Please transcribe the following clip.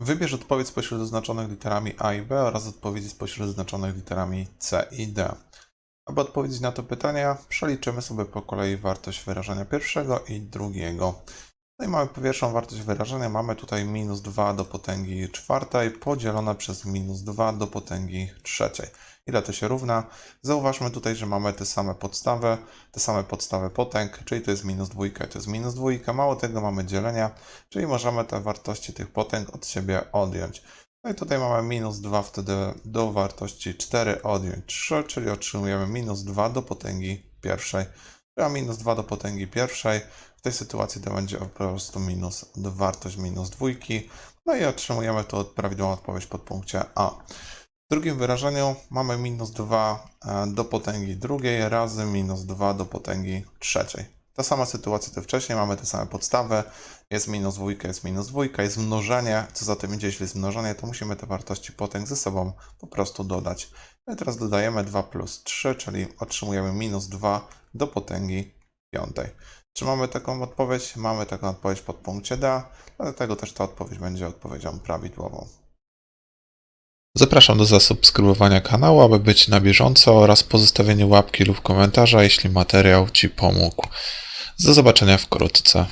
Wybierz odpowiedź spośród oznaczonych literami A i B oraz odpowiedzi spośród oznaczonych literami C i D. Aby odpowiedzieć na to pytania, przeliczymy sobie po kolei wartość wyrażenia pierwszego i drugiego. No i mamy pierwszą wartość wyrażenia, mamy tutaj minus 2 do potęgi czwartej podzielone przez minus 2 do potęgi trzeciej. Ile to się równa? Zauważmy tutaj, że mamy te same podstawy, te same podstawy potęg, czyli to jest minus dwójka to jest minus dwójka. Mało tego mamy dzielenia, czyli możemy te wartości tych potęg od siebie odjąć. No i tutaj mamy minus 2 wtedy do wartości 4 odjąć 3, czyli otrzymujemy minus 2 do potęgi pierwszej. A minus 2 do potęgi pierwszej, w tej sytuacji to będzie po prostu minus wartość minus dwójki. No i otrzymujemy tu prawidłową odpowiedź pod punkcie A. W drugim wyrażeniu mamy minus 2 e, do potęgi drugiej razy minus 2 do potęgi trzeciej. Ta sama sytuacja co wcześniej, mamy te same podstawy, jest minus dwójka, jest minus dwójka, jest mnożenie, co za tym idzie, jeśli jest mnożenie, to musimy te wartości potęg ze sobą po prostu dodać. No teraz dodajemy 2 plus 3, czyli otrzymujemy minus 2 do potęgi piątej. Czy mamy taką odpowiedź? Mamy taką odpowiedź pod punkcie D, dlatego też ta odpowiedź będzie odpowiedzią prawidłową. Zapraszam do zasubskrybowania kanału, aby być na bieżąco oraz pozostawienia łapki lub komentarza, jeśli materiał Ci pomógł. Do zobaczenia wkrótce.